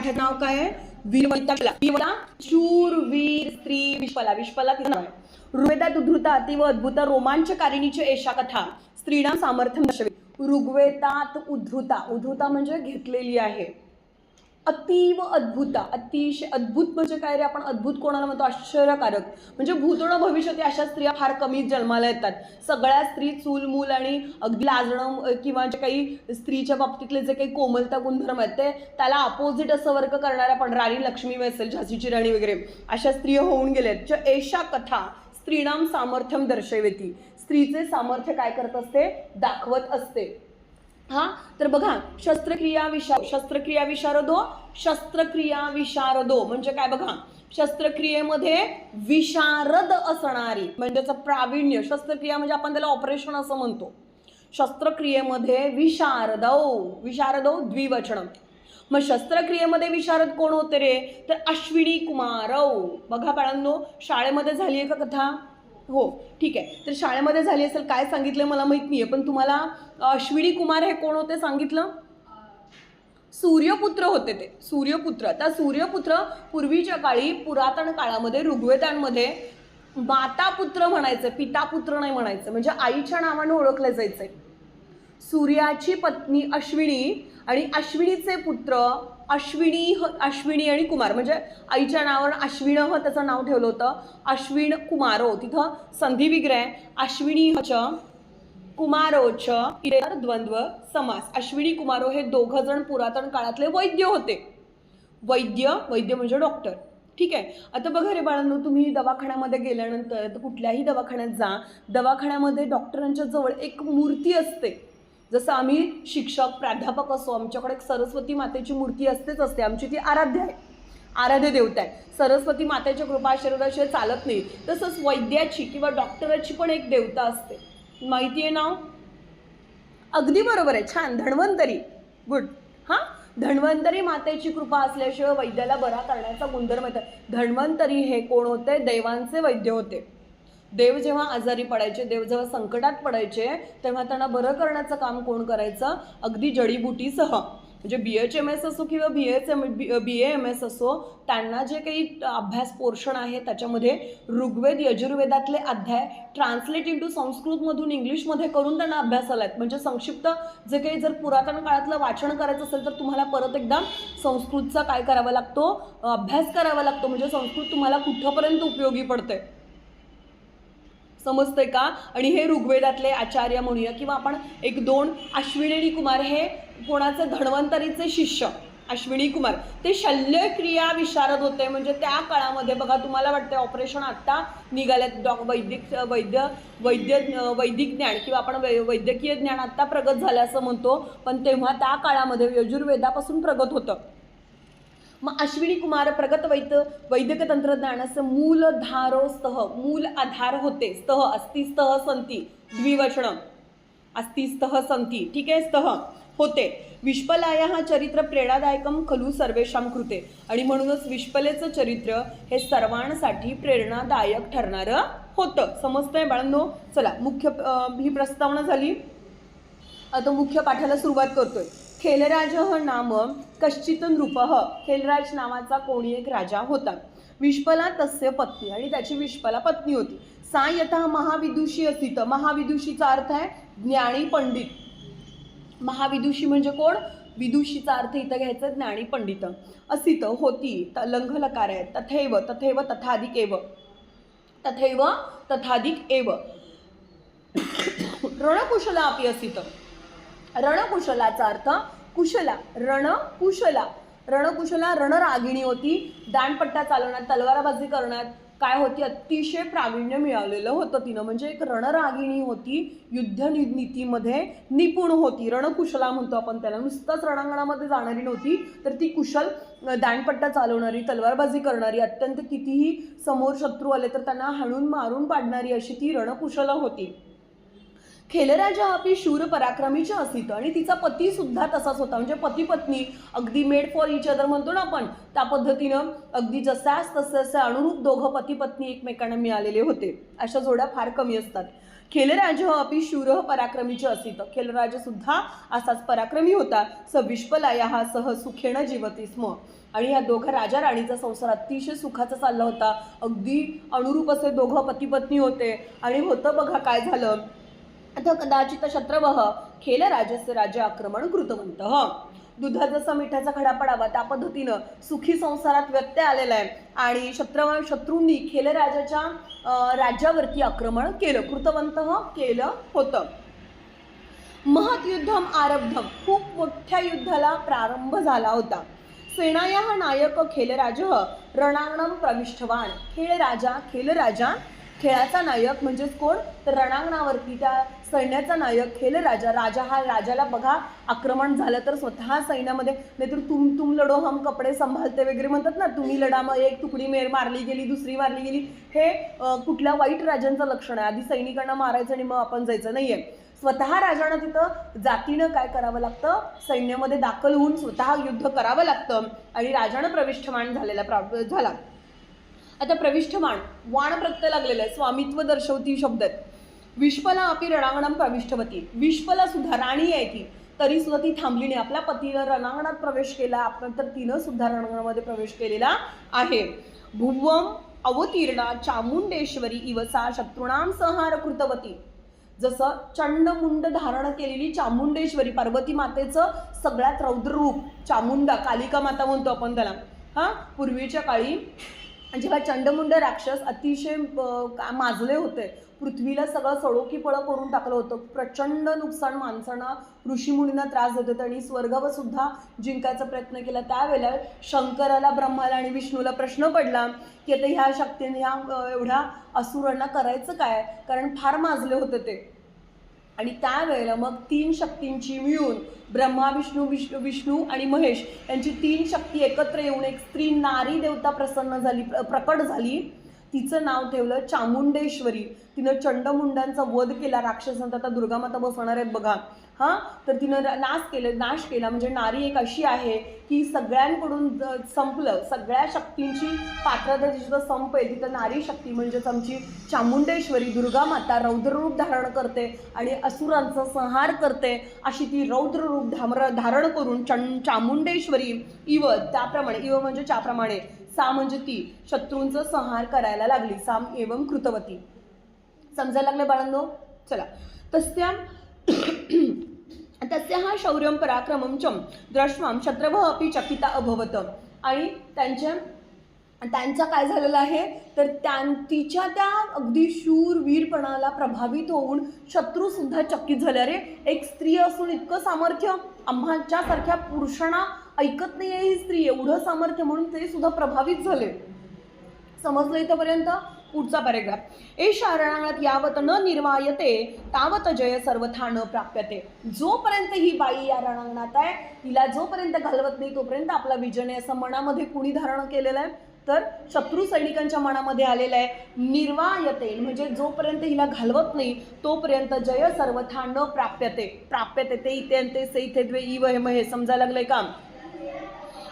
पाठाचं नाव काय आहे? वीरवंता वीरवंता शूर वीर स्त्री विश्वला. विश्वला तिचं नाव आहे. ऋग्वेदात उद्धृता अतिव अद्भुत रोमांचकारिणीची एषा कथा. स्त्रीणाम सामर्थ्य दर्शवी ऋग्वेदात उद्धृता. उद्धृता म्हणजे घेतलेली आहे. अतीव अद्भुता अतिशय अद्भुत म्हणजे काय रे? आपण अद्भुत कोणाला म्हणतो? आश्चर्यकारक. म्हणजे भूतण भविष्यात अशा स्त्रिया फार कमी जन्माला येतात. सगळ्या स्त्री चूल मूल आणि अगदी लाजणं किंवा जे काही स्त्रीच्या बाबतीतले जे काही कोमलता गुणधर्म आहेत ते त्याला अपोजिट असं वर्क करणाऱ्या पण राणी लक्ष्मी असेल झाशीची राणी वगैरे अशा स्त्रिया होऊन गेल्यात ज्या एषा कथा स्त्रीणाम सामर्थ्यम दर्शविती स्त्रीचे सामर्थ्य काय करत असते? दाखवत असते. हा? तर बघा शस्त्रक्रिया विशार शस्त्रक्रिया विशारदो शस्त्रक्रिया विशारदो म्हणजे काय बघा? शस्त्रक्रियेमध्ये विशारद असणारी म्हणजे त्याचं प्रावीण्य. शस्त्रक्रिया म्हणजे आपण त्याला ऑपरेशन असं म्हणतो. शस्त्रक्रियेमध्ये विशारदौ विशारदौ द्विवचन. मग शस्त्रक्रियेमध्ये विशारद कोण होते रे? तर अश्विनी कुमारौ. बघा बाळांनो शाळेमध्ये झाली आहे का कथा? हो ठीक आहे. तर शाळेमध्ये झाली असेल काय सांगितलं मला माहीत नाही आहे पण तुम्हाला अश्विनी कुमार हे कोण होते सांगितलं? सूर्यपुत्र होते ते सूर्यपुत्र. तर सूर्यपुत्र पूर्वीच्या काळी पुरातन काळामध्ये ऋग्वेदांमध्ये मातापुत्र म्हणायचं पितापुत्र नाही म्हणायचं म्हणजे आईच्या नावानं ओळखलं जायचं सूर्याची पत्नी अश्विनी आणि अश्विनीचे पुत्र अश्विनी ह अश्विनी आणि कुमार. म्हणजे आईच्या नावावर अश्विन ह त्याचं नाव ठेवलं होतं. अश्विन कुमारो. तिथं संधी विग्रह अश्विनी ह च कुमारोच इरेतर द्वंद्व समास. अश्विनी कुमारो हे दोघं जण पुरातन काळातले वैद्य होते. वैद्य वैद्य म्हणजे डॉक्टर. ठीक आहे? आता बघा रे बाळांनो तुम्ही दवाखान्यामध्ये गेल्यानंतर कुठल्याही दवाखान्यात जा. दवाखान्यामध्ये डॉक्टरांच्या जवळ एक मूर्ती असते. जसं आम्ही शिक्षक प्राध्यापक असो आमच्याकडे एक सरस्वती मातेची मूर्ती असतेच असते. आमची ती आराध्य आहे. आराध्य देवता आहे. सरस्वती मातेच्या कृपा शरीराशिवाय चालत नाही. तसंच वैद्याची किंवा डॉक्टराची पण एक देवता असते. माहिती आहे नाव अगदी बरोबर आहे. छान. धन्वंतरी. गुड हां? धन्वंतरी मातेची कृपा असल्याशिवाय वैद्याला बरा करण्याचा गुणधर्म येतात धन्वंतरी हे कोण होते? देवांचे वैद्य होते. देव जेव्हा आजारी पडायचे देव जेव्हा संकटात पडायचे तेव्हा त्यांना बरं करण्याचं काम कोण करायचं? अगदी जडीबुटीसह. म्हणजे बी एच एम एस असो किंवा B H M B A M S असो त्यांना जे काही अभ्यास पोर्शन आहे त्याच्यामध्ये ऋग्वेद यजुर्वेदातले अध्याय ट्रान्सलेट इंटू संस्कृतमधून इंग्लिशमध्ये करून त्यांना अभ्यासाला आहेत म्हणजे संक्षिप्त जे काही जर पुरातन काळातलं वाचन करायचं असेल तर तुम्हाला परत एकदा संस्कृतचा काय करावा लागतो? अभ्यास करावा लागतो. म्हणजे संस्कृत तुम्हाला कुठंपर्यंत उपयोगी पडते समजतंय का? आणि हे ऋग्वेदातले आचार्य म्हणूया किंवा आपण एक दोन अश्विनी कुमार हे कोणाचे धन्वंतरीचे शिष्य अश्विनी कुमार. ते शल्यक्रिया विशारद होते. म्हणजे त्या काळामध्ये बघा तुम्हाला वाटते ऑपरेशन आत्ता निघाल्यात डॉ वैदिक वैद्य वैद्य वैदिक ज्ञान किंवा आपण वै वैद्यकीय ज्ञान आत्ता प्रगत झालं असं म्हणतो. पण तेव्हा त्या काळामध्ये यजुर्वेदापासून प्रगत होतं. मग अश्विनी कुमार प्रगत वैद्य वैद्यक तंत्रज्ञानाचं मूलधारो स्तः मूल आधार होते. स्तः अस्ति स्तह संती. द्विवचन. अस्ति स्तह संती. ठीक आहे? स्तः होते. विश्वलाया हा चरित्र प्रेरणादायकम खलू सर्वेशाम कृते. आणि म्हणूनच विश्वलेचं चरित्र हे सर्वांसाठी प्रेरणादायक ठरणारं होतं. समजतंय बाळांनो? चला मुख्य ही प्रस्तावना झाली. आता मुख्य पाठाला सुरुवात करतोय. खेलराज नाम कश्चित नृप खेलराज नावाचा कोणी एक राजा होता. विश्वला तस्य पत्नी आणि त्याची विश्वला पत्नी होती. सा यथा महाविदुषी असित. महाविदुषीचा अर्थ आहे ज्ञानी पंडित. महाविदुषी म्हणजे कोण? विदुषीचा अर्थ इथं घ्यायचा ज्ञानी पंडित. असित होती त लंघलकार आहे. तथैव तथैव तथाधिक एव. तथैव तथाधिक एव. रणकुशला अपि असित. रणकुशलाचा अर्थ कुशला रणकुशला. रणकुशला रणरागिणी होती. दांडपट्टा चालवण्यात तलवारबाजी करण्यात काय होती? अतिशय प्रावीण्य मिळालेलं होतं तिनं. म्हणजे एक रणरागिणी होती. युद्ध नीतीमध्ये निपुण होती. रणकुशला म्हणतो आपण त्याला. नुसतंच रणांगणामध्ये जाणारी नव्हती. तर ती कुशल दांडपट्टा चालवणारी तलवारबाजी करणारी अत्यंत कितीही समोर शत्रू आले तर त्यांना हाणून मारून पाडणारी अशी ती रणकुशला होती. खेलराजा अपि शूर पराक्रमीच्या असित आणि तिचा पती सुद्धा तसाच होता. म्हणजे पती पत्नी अगदी मेड फॉर इच अदर म्हणतो ना आपण त्या पद्धतीनं अगदी जसाच तसे अनुरूप दोघं पती पत्नी एकमेकांना मिळालेले होते. अशा जोड्या फार कमी असतात. खेलराज अपि शूर पराक्रमीचे असित खेलराज सुद्धा असाच पराक्रमी होता. स विश्वलाया हा सह सुखेण जीवती स्म. आणि या दोघं राजा राणीचा संसार अतिशय सुखाचा चालला होता. अगदी अनुरूप असे दोघं पती पत्नी होते. आणि होतं बघा काय झालं? आता कदाचित शत्रवः खेल राजस्य राज्य आक्रमण कृतवंत दुधा जसा मिठाचा खडा पडावा त्या पद्धतीनं सुखी संसारात व्यत्यय आलेला आहे. आणि शत्रव शत्रूंनी खेल राजाच्या राज्यावरती आक्रमण केलं कृतवंत केलं होतं. महत्युद्धम आरब्धम खूप मोठ्या युद्धाला प्रारंभ झाला होता. सेनाया हा नायक खेलराज रणांगणम प्रविष्टवान. खेळ राजा खेल राजा खेळाचा नायक म्हणजेच कोण? तर रणांगणावरती त्या सैन्याचा नायक खेल राजा. राजा हा राजाला बघा आक्रमण झालं तर स्वतः सैन्यामध्ये नाहीतर तुम तुम लढो हम कपडे संभालते वगैरे म्हणतात ना तुम्ही लढा मग एक तुकडी मेर मारली गेली दुसरी मारली गेली. हे कुठल्या वाईट राजांचं लक्षण आहे? आधी सैनिकांना मारायचं आणि मग आपण जायचं नाहीये. स्वतः राजानं तिथं जातीनं काय करावं लागतं? सैन्यामध्ये दाखल होऊन स्वतः युद्ध करावं लागतं. आणि राजानं प्रविष्ठमान झालेला प्राप्त झाला. आता प्रविष्ठमान वाण प्रत्यय लागलेलं आहे. स्वामित्व दर्शवती शब्द आहेत. विश्वला अपि रणांगणम प्रविष्टवती विश्वला सुद्धा राणी आहे ती तरी सुद्धा ती थांबली नाही आपल्या पतीनं रणांगणात प्रवेश केला. आपण तर तिनं सुद्धा रणांगणामध्ये प्रवेश केलेला आहे. भुवम अवतीर्णा चामुंडेश्वरी इवसा शत्रुणाम संहार कृतवती. जसं चंडमुंड धारण केलेली चामुंडेश्वरी पार्वती मातेचं सगळ्यात रौद्र रूप. चामुंडा कालिका माता म्हणतो आपण त्याला. हा? पूर्वीच्या काळी जेव्हा चंडमुंड राक्षस अतिशय का- माजले होते पृथ्वीला सगळं सडोकीपळं करून टाकलं होतं. प्रचंड नुकसान माणसांना ऋषीमुनींना त्रास देत होते. आणि स्वर्गावर सुद्धा जिंकायचा प्रयत्न केला. त्यावेळेला शंकराला ब्रह्माला आणि विष्णूला प्रश्न पडला की आता ह्या शक्तीने ह्या एवढ्या असुरांना करायचं काय? कारण फार माजले होते ते. आणि त्यावेळेला मग तीन शक्तींची मिळून ब्रह्मा विष्णू विष्णू विष्णू आणि महेश यांची तीन शक्ती एकत्र येऊन एक स्त्री नारी देवता प्रसन्न झाली प्र- प्रकट झाली. तिचं नाव ठेवलं चामुंडेश्वरी. तिनं चंडमुंडांचा वध केला. राक्षसांचा आता दुर्गामाता बसवणार आहेत बघा. हां? तर तिनं नाश केलं नाश केला. म्हणजे नारी एक अशी आहे की सगळ्यांकडून संपलं. सगळ्या शक्तींची पात्रता जिथं संपेल तिथं नारी शक्ती म्हणजेच आमची चामुंडेश्वरी दुर्गा माता रौद्ररूप धारण करते आणि असुरांचा संहार करते. अशी ती रौद्र रूप धामर धारण करून चं चामुंडेश्वरी इव त्याप्रमाणे इव म्हणजे त्याप्रमाणे सा म्हणजे ती शत्रूंचा संहार करायला लागली. साम एवं कृतवती. समजायला लागले बाळांनो? चला. तस्या शौर्यम शौर्यं पराक्रमं च द्रष्टां शत्रवः अपि चकिता अभवत. आणि त्यांच्या त्यांचा काय झालेलं आहे? तर त्यां तिच्या त्या अगदी शूर वीरपणाला प्रभावित होऊन शत्रूसुद्धा चकित झाले. अरे एक स्त्री असून इतकं सामर्थ्य? आम्हाच्यासारख्या पुरुषांना ऐकत नाही आहे ही स्त्री. एवढं सामर्थ्य म्हणून ते सुद्धा प्रभावित झाले. समजलं इथंपर्यंत. पुढचा पॅरेग्राफ एषा रणांगणात यावत न निर्वायते तावत जय सर्वथा न प्राप्यते. जोपर्यंत ही बाई या रणांगणात आहे तिला जोपर्यंत घालवत नाही तोपर्यंत आपला विजय नाही असं मनामध्ये कुणी धारण केलेलं आहे? तर शत्रू सैनिकांच्या मनामध्ये आलेलं आहे निर्वायते म्हणजे जोपर्यंत हिला घालवत नाही तोपर्यंत जय सर्वथा न प्राप्यते. प्राप्यते ते इथे ते से इथे द्वे इव हे समजायला लागलंय का?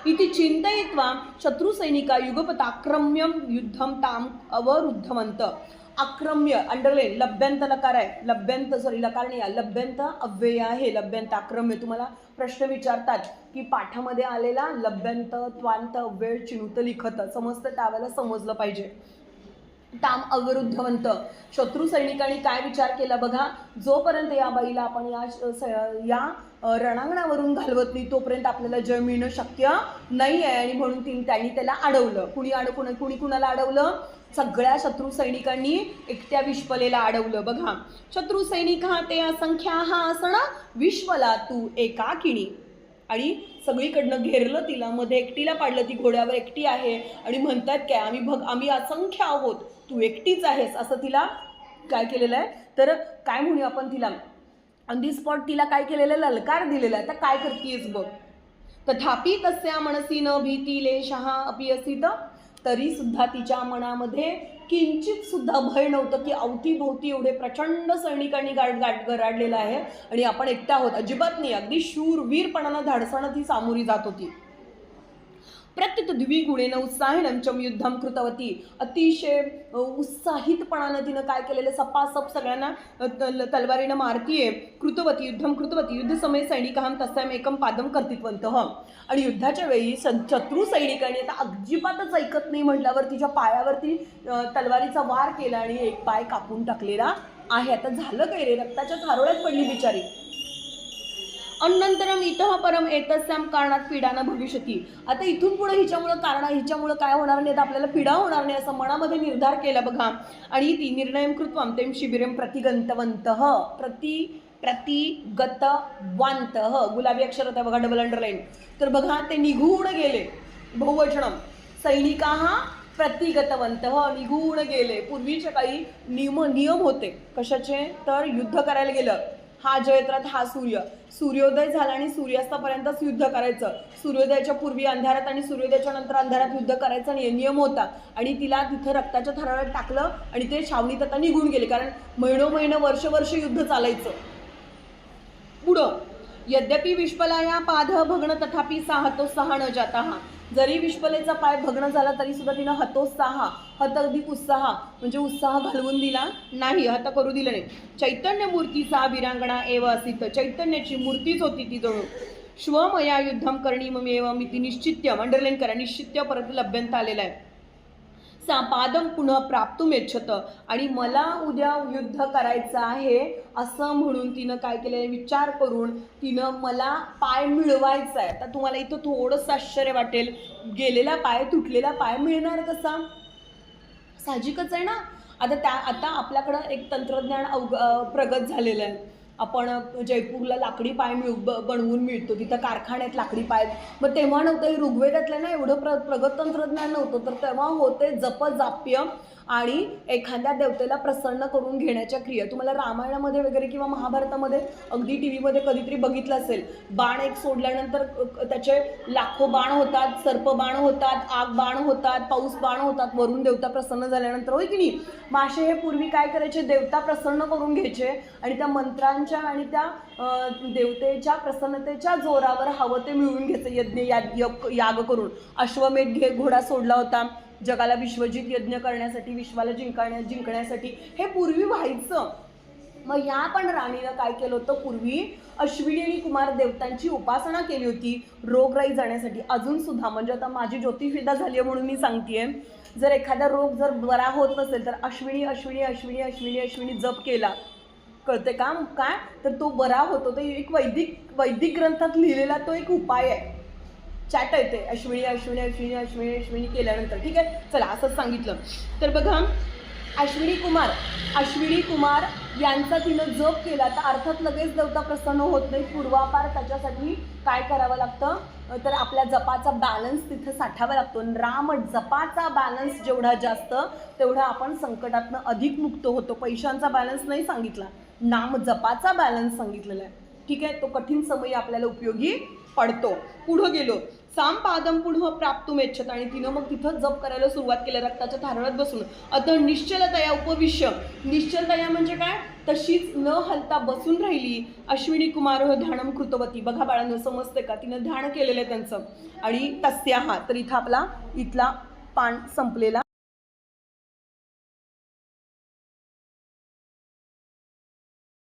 इति चिन्तयित्वा शत्रुसैनिका युगपताक्रम्यं युद्धं ताम् अवरुद्धवन्त। आक्रम्य अंडरलाईन लभ्यंत लकार आहे लभ्यंत सॉरी लकार नाही आहे लभ्यंत अव्यय आहे लभ्यंत आक्रम्य तुम्हाला प्रश्न विचारतात की पाठामध्ये आलेला लभ्यंत त्वांत अव्यय चिनुत लिखत समजतं त्यावेळेला समजलं पाहिजे. ताम अवरुद्धवंत. शत्रू सैनिकांनी काय विचार केला बघा? जोपर्यंत या बाईला आपण या या रणांगणावरून घालवत नाही तोपर्यंत आपल्याला जय मिळणं शक्य नाही आहे आणि म्हणून ती त्यांनी त्याला अडवलं. कुणी अड कुणी कुणी कुणाला अडवलं? सगळ्या शत्रू सैनिकांनी एकट्या विश्वलेला अडवलं. बघा शत्रू सैनिक हा ते असंख्या हा असण विश्वला तू एकाकिणी. आणि सगळीकडनं घेरलं तिला मध्ये एकटीला पाडलं ती घोड्यावर एकटी आहे. आणि म्हणतात काय आम्ही भग आम्ही असंख्य आहोत. तू एकटीच आहेस असं तिला काय केलेलं आहे? तर काय म्हणूया आपण तिला? ऑन दी स्पॉट तिला काय केलेलं आहे? ललकार दिलेला आहे. तर काय करतीयस बघ? तथापि तस्या मनसी न भीती शहा अपी असीत तरी सुद्धा तिच्या मनामध्ये किंचित सुद्धा भय नव्हतं की अवतीभोवती एवढे प्रचंड सैनिकांनी गाड गाड गराडलेलं आहे आणि आपण एकटा आहोत. अजिबात नाही. अगदी शूर वीरपणानं धाडसानं ती सामोरी जात होती. प्रत्युत द्विगुणेन उत्साहेन चम युद्धम कृतवती. अतिशय उत्साहितपणानं तिनं काय केलेलं सपासप सगळ्यांना तल तलवारीनं मारतीये. कृतवती युद्धम कृतवती युद्धसमये सैनिकाहम तस्याम एकम पादम कर्तित्वंत आणि युद्धाच्या वेळी स शत्रू सैनिकांनी आता अजिबातच ऐकत नाही म्हटल्यावर तिच्या पायावरती तलवारीचा वार केला आणि एक पाय कापून टाकलेला आहे. आता झालं काय रे? रक्ताच्या थारोळ्यात पडली बिचारी. अनंतरम इतः परम एतस्याम कारणात पीडा न भविष्यती. आता इथून पुढे हिच्यामुळं कारण हिच्यामुळं काय होणार नाही तर आपल्याला पीडा होणार नाही असं मनामध्ये निर्धार केला बघा. आणि ती निर्णयम कृत्वम तेम शिबिरम प्रतिगंतवंत प्रति प्रतिगतवंत गुलाबी अक्षर होता बघा डबल अंडरलाईन तर बघा ते निघून गेले. बहुवचनम सैनिका प्रतिगतवंत निघून गेले. पूर्वीच्या काही नियम नियम होते. कशाचे? तर युद्ध करायला गेलं. हा जयत्रथ हा सूर्य. सूर्योदय झाला आणि सूर्यास्तापर्यंतच युद्ध करायचं. सूर्योदयाच्या पूर्वी अंधारात आणि सूर्योदयाच्या नंतर अंधारात युद्ध करायचा आणि नियम होता आणि तिला तिथं रक्ताच्या थराळ्यात टाकलं आणि ते छावणीत आता निघून गेले. कारण महिनो महिनं वर्ष वर्ष युद्ध चालायचं. पुढं. यद्यपि विश्वलाया पाध भग्न तथापि साहतो सहा न जाता जरी विश्वलेचा पाय भग्न झाला तरी सुद्धा तिनं हतोत्साह हत अधिक उत्साह म्हणजे उत्साह घालवून दिला नाही हत करू दिलं नाही. चैतन्य मूर्तीचा विरांगणा एव असित चैतन्याची मूर्तीच होती ती जणू श्वमया युद्धम करणीमेव मी ती निश्चित्य अंडरलाईन करा निश्चित्य परत लभ्यंत आलेला आहे. पादम पुनः प्राप्तुम इच्छत. आणि मला उद्या युद्ध करायचं आहे असं म्हणून तिनं काय केलं विचार करून तिनं मला पाय मिळवायचा आहे. तर तुम्हाला इथं थोडंसं आश्चर्य वाटेल. गेलेला पाय तुटलेला पाय मिळणार कसा? साहजिकच आहे ना? आता त्या आता आपल्याकडं एक तंत्रज्ञान अवग प्रगत झालेलं आहे. आपण जयपूरला लाकडी पाय मिळू बनवून मिळतो. तिथं कारखान्यात लाकडी पाय. मग तेव्हा नव्हतं. ऋग्वेदातलं ना एवढं प्र प्रगत तंत्रज्ञान नव्हतं. तर तेव्हा होते जपजाप्य. आणि एखाद्या देवतेला प्रसन्न करून घेण्याच्या क्रिया. तुम्हाला रामायणामध्ये वगैरे किंवा महाभारतामध्ये अगदी टी व्हीमध्ये कधीतरी बघितलं असेल बाण एक सोडल्यानंतर त्याचे लाखो बाण होतात सर्प बाण होतात आग बाण होतात पाऊस बाण होतात वरून देवता प्रसन्न झाल्यानंतर होय की नाही? मासे हे पूर्वी काय करायचे? देवता प्रसन्न करून घ्यायचे आणि त्या मंत्रांच्या आणि त्या देवतेच्या प्रसन्नतेच्या जोरावर हवं ते मिळवून घ्यायचं. यज्ञ याग यग- याग करून. अश्वमेध घे घोडा सोडला होता. जगाला विश्वजित यज्ञ करण्यासाठी विश्वाला जिंकण्या जिंकण्यासाठी हे पूर्वी व्हायचं. मग ह्या पण राणीनं काय केलं होतं? पूर्वी अश्विनी आणि कुमार देवतांची उपासना केली होती रोगराई जाण्यासाठी. अजून सुद्धा म्हणजे आता माझी ज्योतिषविदा झाली आहे म्हणून मी सांगतेय. जर एखादा रोग जर बरा होत नसेल तर अश्विनी अश्विनी अश्विनी अश्विनी अश्विनी जप केला. कळते का? काय? तर तो बरा होतो. तो एक वैदिक वैदिक ग्रंथात लिहिलेला तो एक उपाय आहे. चॅट येते. अश्विनी अश्विनी अश्विनी अश्विनी अश्विनी केल्यानंतर. ठीक आहे? चला असंच सांगितलं. तर बघा अश्विनी कुमार अश्विनी कुमार यांचा तिनं जप केला. तर अर्थात लगेच देवता प्रसन्न होत नाही. पूर्वापार त्याच्यासाठी काय करावं लागतं? तर आपल्या जपाचा बॅलन्स तिथं साठावा लागतो. राम जपाचा बॅलन्स जेवढा जास्त तेवढा आपण संकटातनं अधिक मुक्त होतो. पैशांचा बॅलन्स नाही सांगितला. नाम जपाचा बॅलन्स सांगितलेला आहे. ठीक आहे? तो कठीण समय आपल्याला उपयोगी पडतो. पुढं गेलो. साम पादम पुढं प्राप्तुमेच्छत आणि तिनं मग तिथं जप करायला सुरुवात केली. रक्ताच्या थारळत बसून. आता निश्चलतया उपविश्य. निश्चलतया म्हणजे काय? तशीच न हलता बसून राहिली अश्विनी कुमार ध्यानम कृतवती. बघा बाळानं समजते का? तिनं ध्यान केलेलं आहे त्यांचं. आणि तस्या हा तर इथं आपला इथला पान संपलेला